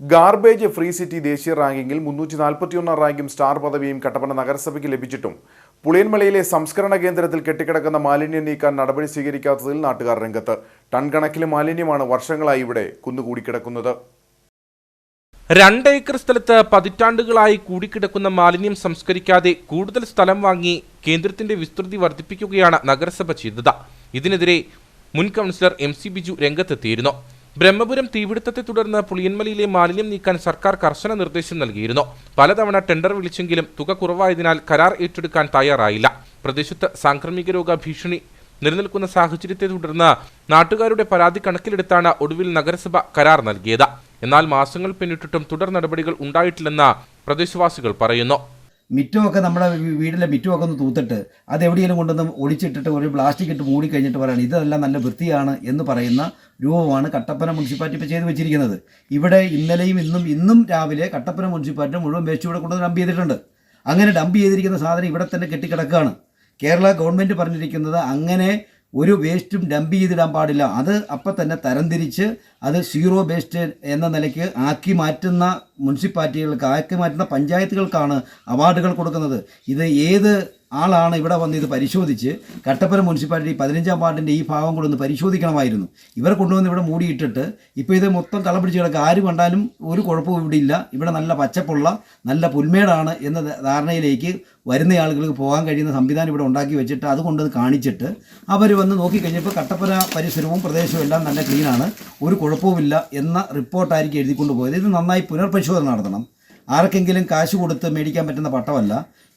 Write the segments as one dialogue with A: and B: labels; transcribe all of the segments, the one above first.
A: Garbage free city ദേശീയ റാങ്കിങ്ങിൽ മുന്നൂറ്റി നാൽപ്പത്തിയൊന്നാം റാങ്കും സ്റ്റാർ പദവിയും കട്ടപ്പന നഗരസഭയ്ക്ക് ലഭിച്ചിട്ടും. പുളിയൻമലയിലെ സംസ്കരണ കേന്ദ്രത്തിൽ കെട്ടിക്കിടക്കുന്ന മാലിന്യം നീക്കാൻ നടപടി സ്വീകരിക്കാത്തതിൽ നാട്ടുകാർ രംഗത്ത്. ടൺ കണക്കിന് മാലിന്യമാണ് വർഷങ്ങളായി ഇവിടെ കുന്നുകൂടിക്കിടക്കുന്നത്.
B: രണ്ട് ഏക്കർ സ്ഥലത്ത് പതിറ്റാണ്ടുകളായി കൂടിക്കിടക്കുന്ന മാലിന്യം സംസ്കരിക്കാതെ കൂടുതൽ സ്ഥലം വാങ്ങി കേന്ദ്രത്തിന്റെ വിസ്തൃതി വർദ്ധിപ്പിക്കുകയാണ് നഗരസഭ ചെയ്തത്. ഇതിനെതിരെ മുൻ കൗൺസിലർ എം സി ബിജു രംഗത്തെത്തിയിരുന്നു. ബ്രഹ്മപുരം തീപിടുത്തത്തെ തുടർന്ന് പുളിയൻമലയിലെ മാലിന്യം നീക്കാൻ സർക്കാർ കർശന നിർദ്ദേശം നൽകിയിരുന്നു. പലതവണ ടെൻഡർ വിളിച്ചെങ്കിലും തുക കുറവായതിനാൽ കരാർ ഏറ്റെടുക്കാൻ തയ്യാറായില്ല. പ്രദേശത്ത് സാംക്രമിക രോഗ ഭീഷണി നിലനിൽക്കുന്ന സാഹചര്യത്തെ തുടർന്ന് നാട്ടുകാരുടെ പരാതി കണക്കിലെടുത്താണ് ഒടുവിൽ നഗരസഭ കരാർ നൽകിയത്. എന്നാൽ മാസങ്ങൾ പിന്നിട്ടിട്ടും തുടർ നടപടികൾ ഉണ്ടായിട്ടില്ലെന്ന് പ്രദേശവാസികൾ പറയുന്നു.
C: മിറ്റമൊക്കെ നമ്മുടെ വീടിന്റെ മിറ്റമൊക്കെ ഒന്ന് തൂത്തിട്ട് അത് എവിടെയെങ്കിലും കൊണ്ടൊന്ന് ഒളിച്ചിട്ടിട്ട് ഒരു പ്ലാസ്റ്റിക് ഇട്ട് മൂടി കഴിഞ്ഞിട്ട് പറയണം ഇതെല്ലാം നല്ല വൃത്തിയാണ് എന്ന് പറയുന്ന രൂപമാണ് കട്ടപ്പന മുനിസിപ്പാലിറ്റി ഇപ്പോൾ ചെയ്തു വെച്ചിരിക്കുന്നത്. ഇവിടെ ഇന്നലെയും ഇന്നും ഇന്നും രാവിലെ കട്ടപ്പന മുനിസിപ്പാലിറ്റി മുഴുവൻ വേസ്റ്റ് ഇവിടെ കൊണ്ടുവന്ന് ഡംപ് ചെയ്തിട്ടുണ്ട്. അങ്ങനെ ഡംപ് ചെയ്തിരിക്കുന്ന സാധനം ഇവിടെ തന്നെ കെട്ടിക്കിടക്കുകയാണ്. കേരള ഗവൺമെന്റ് പറഞ്ഞിരിക്കുന്നത് അങ്ങനെ ഒരു വേസ്റ്റും ഡംപ് ചെയ്തിടാൻ പാടില്ല. അത് അപ്പം തന്നെ തരംതിരിച്ച് അത് സീറോ വേസ്റ്റ് എന്ന നിലയ്ക്ക് ആക്കി മാറ്റുന്ന മുനിസിപ്പാലിറ്റികൾക്ക് ആക്കി മാറ്റുന്ന പഞ്ചായത്തുകൾക്കാണ് അവാർഡുകൾ കൊടുക്കുന്നത്. ഇത് ഏത് ആളാണ് ഇവിടെ വന്ന് ഇത് പരിശോധിച്ച് കട്ടപ്പന മുനിസിപ്പാലിറ്റി പതിനഞ്ചാം വാർഡിന്റെ ഈ ഭാഗം കൂടെ ഒന്ന് പരിശോധിക്കണമായിരുന്നു. ഇവരെ കൊണ്ടുവന്ന് ഇവിടെ മൂടിയിട്ടിട്ട് ഇപ്പോൾ ഇത് മൊത്തം തളപിടിച്ച് കിടക്കുക ആര് കണ്ടാലും ഒരു കുഴപ്പവും ഇവിടെ ഇല്ല. ഇവിടെ നല്ല പച്ചപ്പുള്ള നല്ല പുൽമേടാണ് എന്ന ധാരണയിലേക്ക് വരുന്ന ആളുകൾക്ക് പോകാൻ കഴിയുന്ന സംവിധാനം ഇവിടെ ഉണ്ടാക്കി വെച്ചിട്ട് അതുകൊണ്ട് അത് കാണിച്ചിട്ട് അവർ വന്ന് നോക്കിക്കഴിഞ്ഞപ്പോൾ കട്ടപ്പന പരിസരവും പ്രദേശവും എല്ലാം നല്ല ക്ലീനാണ് ഒരു കുഴപ്പവുമില്ല എന്ന റിപ്പോർട്ടായിരിക്കും എഴുതിക്കൊണ്ട് പോയത്. ഇത് നന്നായി പുനർപരിശോധന നടത്തണം. ആർക്കെങ്കിലും കാശ് കൊടുത്ത് മേടിക്കാൻ പറ്റുന്ന പട്ടമല്ല.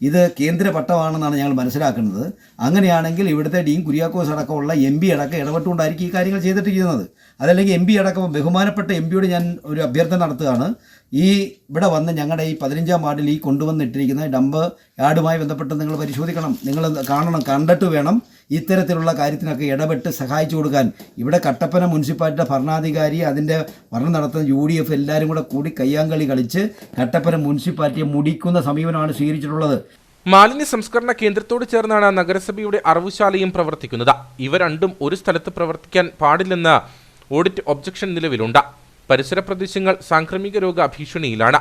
C: ഇത് കേന്ദ്ര പട്ടമാണെന്നാണ് ഞങ്ങൾ മനസ്സിലാക്കുന്നത്. അങ്ങനെയാണെങ്കിൽ ഇവിടുത്തെ ഡീൻ കുര്യാക്കോസ് അടക്കമുള്ള എം പി അടക്കം ഇടപെട്ടുകൊണ്ടായിരിക്കും ഈ കാര്യങ്ങൾ ചെയ്തിട്ടിരിക്കുന്നത്. അതല്ലെങ്കിൽ എം പി അടക്കം ബഹുമാനപ്പെട്ട എം പിയോട് ഞാൻ ഒരു അഭ്യർത്ഥന നടത്തുകയാണ്. ഈ ഇവിടെ വന്ന് ഞങ്ങളുടെ ഈ പതിനഞ്ചാം വാർഡിൽ ഈ കൊണ്ടുവന്നിട്ടിരിക്കുന്ന ഡമ്പ് യാർഡുമായി ബന്ധപ്പെട്ട് നിങ്ങൾ പരിശോധിക്കണം. നിങ്ങൾ കാണണം കണ്ടിട്ട് വേണം ഇത്തരത്തിലുള്ള കാര്യത്തിനൊക്കെ ഇടപെട്ട് സഹായിച്ചു കൊടുക്കാൻ. ഇവിടെ കട്ടപ്പന മുനിസിപ്പാലിറ്റിയുടെ ഭരണാധികാരി അതിന്റെ ഭരണം നടത്തുന്ന യു ഡി എഫ് എല്ലാവരും കൂടെ കൂടി കയ്യാങ്കളി കളിച്ച് കട്ടപ്പന മുനിസിപ്പാലിറ്റിയെ മുടിക്കുന്ന സമീപനമാണ് സ്വീകരിച്ചിട്ടുള്ളത്.
B: മാലിന്യ സംസ്കരണ കേന്ദ്രത്തോട് ചേർന്നാണ് നഗരസഭയുടെ അറവുശാലയും പ്രവർത്തിക്കുന്നത്. ഇവ രണ്ടും ഒരു സ്ഥലത്ത് പ്രവർത്തിക്കാൻ പാടില്ലെന്ന് ഓഡിറ്റ് ഒബ്ജക്ഷൻ നിലവിലുണ്ട്. പരിസര പ്രദേശങ്ങൾ സാംക്രമിക രോഗ ഭീഷണിയിലാണ്.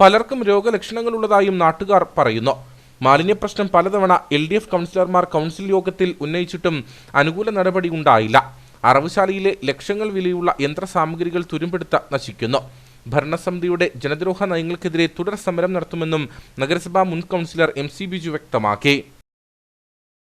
B: പലർക്കും രോഗലക്ഷണങ്ങളുള്ളതായും നാട്ടുകാർ പറയുന്നു. മാലിന്യ പ്രശ്നം പലതവണ എൽ ഡി എഫ് കൗൺസിലർമാർ കൗൺസിൽ യോഗത്തിൽ ഉന്നയിച്ചിട്ടും അനുകൂല നടപടി ഉണ്ടായില്ല. അറവുശാലയിലെ ലക്ഷങ്ങൾ വിലയുള്ള യന്ത്രസാമഗ്രികൾ തുരുമ്പെടുത്ത നശിക്കുന്നു. ഭരണസമിതിയുടെ ജനദ്രോഹ നയങ്ങൾക്കെതിരെ തുടർ സമരം നടത്തുമെന്നും നഗരസഭാ മുൻ കൗൺസിലർ എം സി ബിജു വ്യക്തമാക്കി.